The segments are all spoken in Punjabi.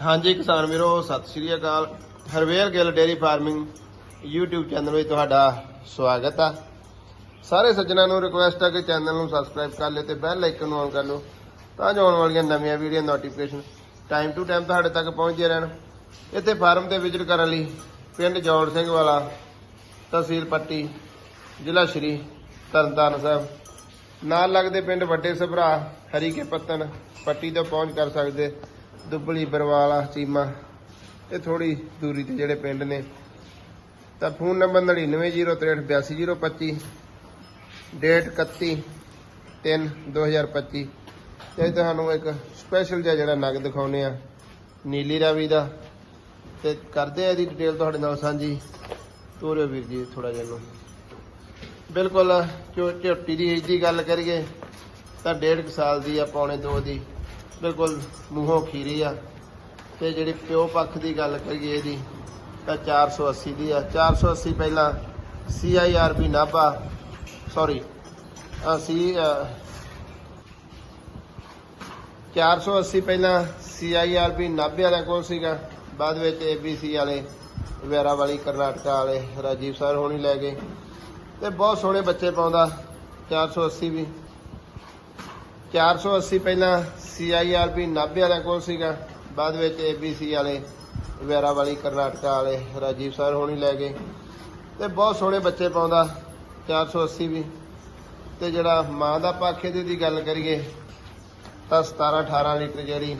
ਹਾਂਜੀ ਕਿਸਾਨ ਵੀਰੋ, ਸਤਿ ਸ਼੍ਰੀ ਅਕਾਲ। Harvel Gill dairy farming YouTube channel ਵਿੱਚ ਤੁਹਾਡਾ ਸਵਾਗਤ ਆ। ਸਾਰੇ ਸੱਜਣਾਂ ਨੂੰ ਰਿਕੁਐਸਟ ਆ ਕਿ ਚੈਨਲ ਨੂੰ ਸਬਸਕ੍ਰਾਈਬ ਕਰ ਲਿਓ ਤੇ ਬੈਲ ਆਈਕਨ ਨੂੰ ਆਨ ਕਰ ਲਓ ਤਾਂ ਜੋ ਆਉਣ ਵਾਲੀਆਂ ਨਵੀਆਂ video notification time to time ਤੁਹਾਡੇ ਤੱਕ ਪਹੁੰਚਦੇ ਰਹਿਣ। ਇੱਥੇ ਫਾਰਮ ਤੇ ਵਿਜ਼ਿਟ ਕਰਨ ਲਈ ਪਿੰਡ ਜੌੜ ਸਿੰਘ ਵਾਲਾ, ਤਹਿਸੀਲ ਪੱਟੀ, ਜ਼ਿਲ੍ਹਾ ਸ਼੍ਰੀ ਤਰਨਤਾਰਨ ਸਾਹਿਬ। ਨਾਲ ਲੱਗਦੇ ਪਿੰਡ ਵੱਡੇ ਸਭਰਾ, ਹਰੀਕੇ ਪੱਤਨ ਪੱਟੀ ਤੋਂ ਪਹੁੰਚ ਕਰ ਸਕਦੇ। ਦੁੱਬਲੀ ਬਰਵਾਲਾ ਚੀਮਾ ਇਹ ਥੋੜੀ ਦੂਰੀ ਤੇ ਜਿਹੜੇ ਪਿੰਡ ਨੇ। ਤਾਂ ਫੋਨ ਨੰਬਰ 9903682025 ਡੇਟ 31 3 2025 ਤੇ ਤੁਹਾਨੂੰ ਇੱਕ ਸਪੈਸ਼ਲ ਜਿਹਾ ਜਿਹੜਾ ਨਗ ਦਿਖਾਉਨੇ ਆ ਨੀਲੀ ਰਾਵੀ ਦਾ। ਤੇ ਕਰਦੇ ਆ ਇਹਦੀ ਡਿਟੇਲ ਤੁਹਾਡੇ ਨਾਲ ਸਾਂਝੀ। ਤੋਰਿਓ ਵੀਰ ਜੀ ਥੋੜਾ ਜਿਹਾ ਨੂੰ ਬਿਲਕੁਲ ਝੋ- ਝੋਟੀ ਦੀ ਏਜ ਦੀ ਗੱਲ ਕਰੀਏ, ਤਾਂ ਡੇਢ ਕੁ ਸਾਲ ਦੀ ਆ, ਪੌਣੇ 2 ਦੀ। ਬਿਲਕੁਲ ਮੂੰਹੋਂ ਖੀਰੀ ਆ ਤੇ ਜਿਹੜੀ ਪਿਓ ਪੱਖ ਦੀ ਗੱਲ ਕਰੀਏ ਇਹਦੀ, ਤਾਂ 480 ਦੀ ਆ। 480 ਪਹਿਲਾਂ CIRB ਨਾਭਾ ਸੌਰੀ ਆ ਸੀ 480 ਪਹਿਲਾਂ CIRB ਨਾਭੇ ਵਾਲਿਆਂ ਕੋਲ ਸੀਗਾ। ਬਾਅਦ ਵਿੱਚ ABC ਵਾਲੇ ਵੈਰਾ ਵਾਲੀ, ਕਰਨਾਟਕਾ ਵਾਲੇ, ਰਾਜੀਵ ਸਰ ਹੋਣੀ ਲੈ ਗਏ। ਤੇ ਬਹੁਤ ਸੋਹਣੇ ਬੱਚੇ ਪਾਉਂਦਾ 480 ਵੀ। 480 ਪਹਿਲਾਂ CIRB ਨਾਭੇ ਵਾਲਿਆਂ ਕੋਲ ਸੀਗਾ। ਬਾਅਦ ਵਿੱਚ ABC ਵਾਲੇ ਵੈਰਾ ਵਾਲੀ, ਕਰਨਾਟਕਾ ਵਾਲੇ, ਰਾਜੀਵ ਸਰ ਹੋਣੀ ਲੈ ਗਏ। ਤੇ ਬਹੁਤ ਸੋਹਣੇ ਬੱਚੇ ਪਾਉਂਦਾ 480 ਵੀ। ਤੇ ਜਿਹੜਾ ਮਾਂ ਦਾ ਪੱਖ ਇਹਦੀ ਦੀ ਗੱਲ ਕਰੀਏ, ਤਾਂ 17 18 ਲੀਟਰ ਜਿਹੜੀ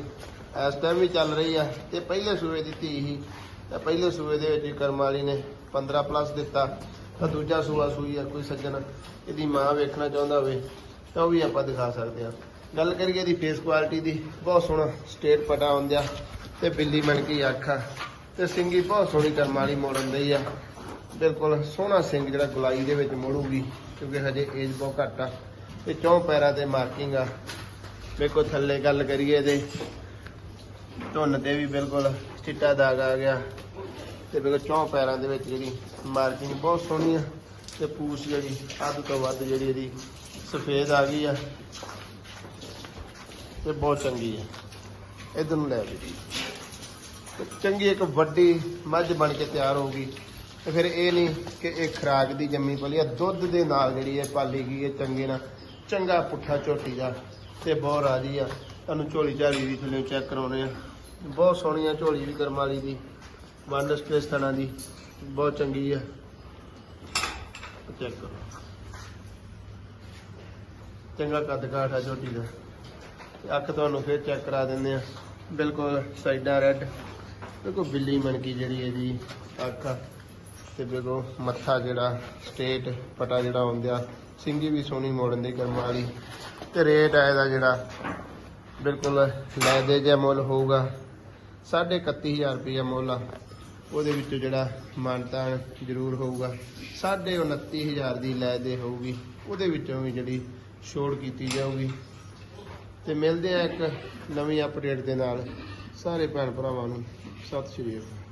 ਇਸ ਟਾਈਮ ਵੀ ਚੱਲ ਰਹੀ ਆ। ਤੇ ਪਹਿਲੇ ਸੂਏ ਦੀ ਧੀ ਹੀ ਤਾਂ ਪਹਿਲੇ ਸੂਏ ਦੇ ਵਿੱਚ ਕਰਮਾਲੀ ਨੇ 15 ਪਲੱਸ ਦਿੱਤਾ। ਤਾਂ ਦੂਜਾ ਸੂਆ ਸੂਈ ਆ, ਕੋਈ ਸੱਜਣ। ਇਹਦੀ ਮਾਂ ਵੇਖਣਾ ਚਾਹੁੰਦਾ ਹੋਵੇ। ਤਾਂ ਉਹ ਵੀ ਆਪਾਂ ਦਿਖਾ ਸਕਦੇ ਹਾਂ। ਗੱਲ ਕਰੀਏ ਇਹਦੀ ਫੇਸ ਕੁਆਲਿਟੀ ਦੀ, ਬਹੁਤ ਸੋਹਣਾ ਸਟੇਟ ਪਟਾ ਹੁੰਦਿਆ ਤੇ ਬਿੱਲੀ ਮਣ ਕੀ ਅੱਖ ਆ। ਤੇ ਸਿੰਗੀ ਬਹੁਤ ਸੋਹਣੀ ਕਰਮ ਵਾਲੀ ਮੋੜਨ ਦੀ ਆ। ਬਿਲਕੁਲ ਸੋਹਣਾ ਸਿੰਘ ਜਿਹੜਾ ਗੁਲਾਈ ਦੇ ਵਿੱਚ ਮੋੜੂਗੀ, ਕਿਉਂਕਿ ਹਜੇ ਏਜ ਬਹੁਤ ਘੱਟ ਆ। ਤੇ ਚੌਂ ਪੈਰਾਂ ਤੇ ਮਾਰਕਿੰਗ ਆ। ਵੇਖੋ ਥੱਲੇ ਗੱਲ ਕਰੀਏ ਇਹਦੇ। ਧੁੰਨ ਤੇ ਵੀ ਬਿਲਕੁਲ ਚਿੱਟਾ ਦਾਗ ਆ ਗਿਆ। ਤੇ ਵੇਖੋ ਚੌਂ ਪੈਰਾਂ ਦੇ ਵਿੱਚ ਜਿਹੜੀ ਮਾਰਕਿੰਗ ਬਹੁਤ ਸੋਹਣੀ ਆ। ਤੇ ਪੂਛ ਜਿਹੜੀ ਅੱਧ ਤੋਂ ਵੱਧ ਜਿਹੜੀ ਇਹਦੀ ਸਫੇਦ ਆ ਗਈ ਆ। ਤੇ ਬਹੁਤ ਚੰਗੀ ਆ। ਇਧਰ ਨੂੰ ਲੈ ਵੀ ਚੰਗੀ ਇੱਕ ਵੱਡੀ ਮੱਝ ਬਣ ਕੇ ਤਿਆਰ ਹੋਊਗੀ। ਤੇ ਫਿਰ ਇਹ ਨਹੀਂ ਕਿ ਇਹ ਖਰਾਕ ਦੀ ਜੰਮੀ ਪਲੀ ਆ। ਦੁੱਧ ਦੇ ਨਾਲ ਜਿਹੜੀ ਇਹ ਪਾਲੀ ਗਈ ਹੈ ਚੰਗੇ ਨਾਲ। ਚੰਗਾ ਪੁੱਠਾ ਝੋਟੀ ਦਾ। ਤੇ ਬਹੁਤ ਰਾਜੀ ਆ। ਤੁਹਾਨੂੰ ਝੋਲੀ ਝਾਲੀ ਵੀ ਥੱਲੇ ਚੈੱਕ ਕਰਾਉਣੇ ਆ। ਬਹੁਤ ਸੋਹਣੀ ਆ ਝੋਲੀ ਵੀ ਕਰਮ ਵਾਲੀ ਦੀ। ਵੰਡ ਸਪੇਸ ਥਣਾ ਦੀ। ਬਹੁਤ ਚੰਗੀ ਆ। ਚੈੱਕ ਕਰੋ। ਚੰਗਾ ਕੱਦ ਕਾਠ ਆ ਝੋਟੀ ਦਾ। ਤੇ ਅੱਖ ਤੁਹਾਨੂੰ ਫੇਰ ਚੈੱਕ ਕਰਾ ਦਿੰਦੇ ਆ। ਬਿਲਕੁਲ ਸਾਈਡਾਂ ਰੈੱਡ ਬਿਲਕੁਲ ਬਿੱਲੀ ਮਣਕੀ ਜਿਹੜੀ ਇਹਦੀ ਅੱਖ ਆ। ਤੇ ਬਿਲਕੁਲ ਮੱਥਾ ਜਿਹੜਾ ਸਟੇਟ ਪਟਾ ਜਿਹੜਾ ਹੁੰਦਿਆ। ਸਿੰਗੀ ਵੀ ਸੋਹਣੀ ਮੋੜਨ ਦੀ ਕਰਮ ਵਾਲੀ। ਤੇ ਰੇਟ ਆ ਇਹਦਾ ਜਿਹੜਾ, ਬਿਲਕੁਲ ਲੈ ਦੇ ਜਿਹਾ ਮੁੱਲ ਹੋਊਗਾ। 31500 ਰੁਪਏ ਮੁੱਲ ਆ। ਉਹਦੇ ਵਿੱਚੋਂ ਜਿਹੜਾ ਮਾਨਤਾਨ ਜ਼ਰੂਰ ਹੋਊਗਾ। 29000 ਦੀ ਲੈ ਦੇ ਹੋਊਗੀ। ਉਹਦੇ ਵਿੱਚੋਂ ਵੀ ਜਿਹੜੀ ਛੋੜ ਕੀਤੀ ਜਾਊਗੀ। ਤੇ ਮਿਲਦੇ ਆ ਇੱਕ ਨਵੀਂ ਅਪਡੇਟ ਦੇ ਨਾਲ। ਸਾਰੇ ਭੈਣ ਭਰਾਵਾਂ ਨੂੰ ਸਤਿ ਸ਼੍ਰੀ ਅਕਾਲ।